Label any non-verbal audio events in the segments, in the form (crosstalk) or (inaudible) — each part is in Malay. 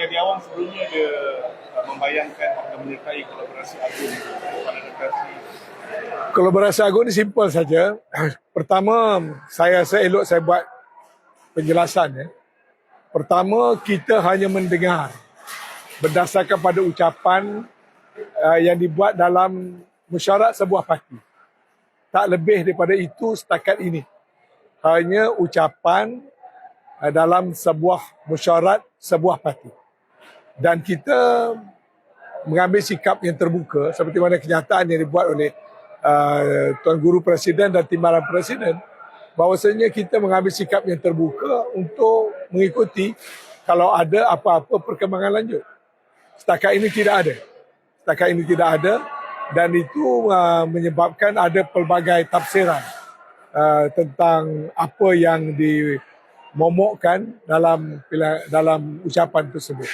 Adi Awang sebelumnya dia uh, membayangkan akan menyertai kolaborasi agung pada negara Kolaborasi agung ni simple saja. (clears throat) Pertama, saya saya elok saya buat penjelasan ya. Pertama, kita hanya mendengar berdasarkan pada ucapan uh, yang dibuat dalam mesyuarat sebuah parti. Tak lebih daripada itu setakat ini. Hanya ucapan uh, dalam sebuah mesyuarat sebuah parti. Dan kita mengambil sikap yang terbuka seperti mana kenyataan yang dibuat oleh uh, Tuan Guru Presiden dan Timbalan Presiden bahawasanya kita mengambil sikap yang terbuka untuk mengikuti kalau ada apa-apa perkembangan lanjut. Setakat ini tidak ada. Setakat ini tidak ada dan itu uh, menyebabkan ada pelbagai tafsiran uh, tentang apa yang dimomokkan dalam dalam ucapan tersebut.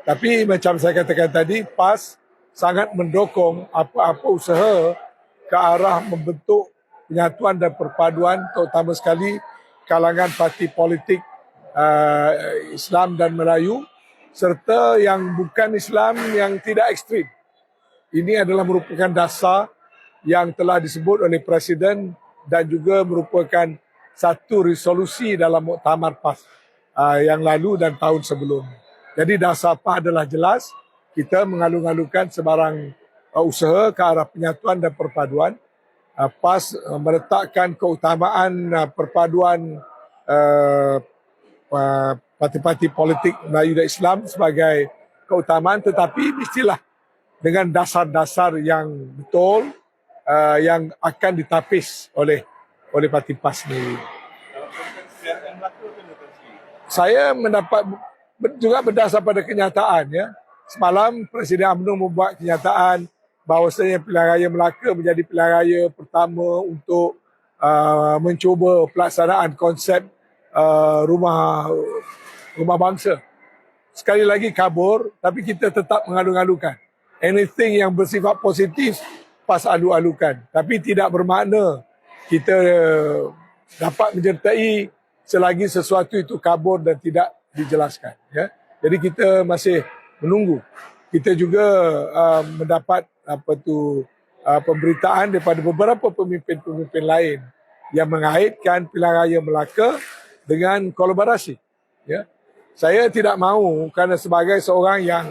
Tapi macam saya katakan tadi, PAS sangat mendukung apa-apa usaha ke arah membentuk penyatuan dan perpaduan terutama sekali kalangan parti politik uh, Islam dan Melayu serta yang bukan Islam yang tidak ekstrim. Ini adalah merupakan dasar yang telah disebut oleh Presiden dan juga merupakan satu resolusi dalam muktamar PAS uh, yang lalu dan tahun sebelumnya. Jadi dasar PAS adalah jelas kita mengalu-alukan sebarang uh, usaha ke arah penyatuan dan perpaduan. Uh, PAS uh, meletakkan keutamaan uh, perpaduan uh, uh, parti-parti politik Melayu dan Islam sebagai keutamaan tetapi mestilah dengan dasar-dasar yang betul uh, yang akan ditapis oleh oleh parti PAS sendiri. saya mendapat juga berdasar pada kenyataan ya. Semalam Presiden UMNO membuat kenyataan bahawasanya pilihan raya Melaka menjadi pilihan raya pertama untuk uh, mencuba pelaksanaan konsep uh, rumah rumah bangsa. Sekali lagi kabur tapi kita tetap mengalu-alukan. Anything yang bersifat positif pas alu-alukan. Tapi tidak bermakna kita uh, dapat menyertai selagi sesuatu itu kabur dan tidak dijelaskan ya. Jadi kita masih menunggu. Kita juga uh, mendapat apa tu uh, pemberitaan daripada beberapa pemimpin-pemimpin lain yang mengaitkan pilihan raya Melaka dengan kolaborasi ya. Saya tidak mahu kerana sebagai seorang yang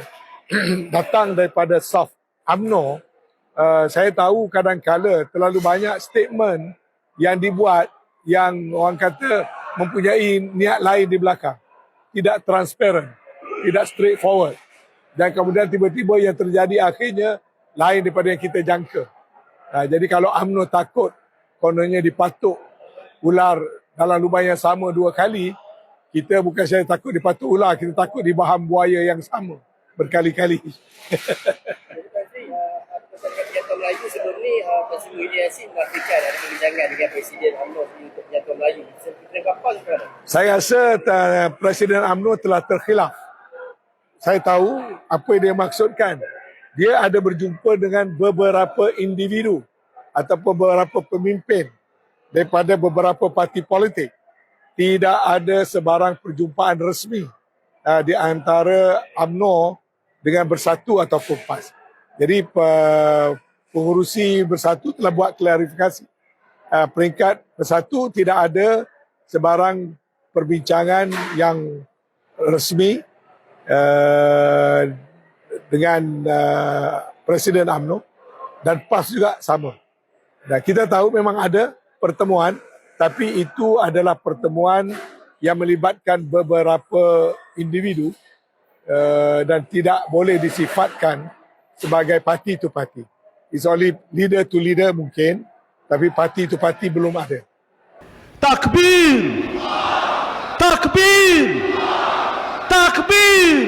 (clears throat) datang daripada soft UMNO uh, saya tahu kadang-kala terlalu banyak statement yang dibuat yang orang kata mempunyai niat lain di belakang. Tidak transparent, tidak straightforward. Dan kemudian tiba-tiba yang terjadi akhirnya lain daripada yang kita jangka. Uh, jadi kalau UMNO takut kononnya dipatuk ular dalam lubang yang sama dua kali, kita bukan saya takut dipatuk ular, kita takut dibaham buaya yang sama berkali-kali. (laughs) Penyatuan Melayu sebelum ni, uh, Muhyiddin Yassin ada perbincangan dengan Presiden UMNO untuk Penyatuan Melayu. Kita kapan sekarang? Saya rasa uh, Presiden UMNO telah terkhilaf. Saya tahu apa yang dia maksudkan. Dia ada berjumpa dengan beberapa individu ataupun beberapa pemimpin daripada beberapa parti politik. Tidak ada sebarang perjumpaan resmi uh, di antara UMNO dengan Bersatu ataupun PAS. Jadi pe- pengurusi Bersatu telah buat klarifikasi. Uh, peringkat Bersatu tidak ada sebarang perbincangan yang resmi uh, dengan uh, Presiden AMNO dan PAS juga sama. Dan kita tahu memang ada pertemuan tapi itu adalah pertemuan yang melibatkan beberapa individu uh, dan tidak boleh disifatkan sebagai parti to parti. It's only leader to leader mungkin tapi parti to parti belum ada. takbir takbir takbir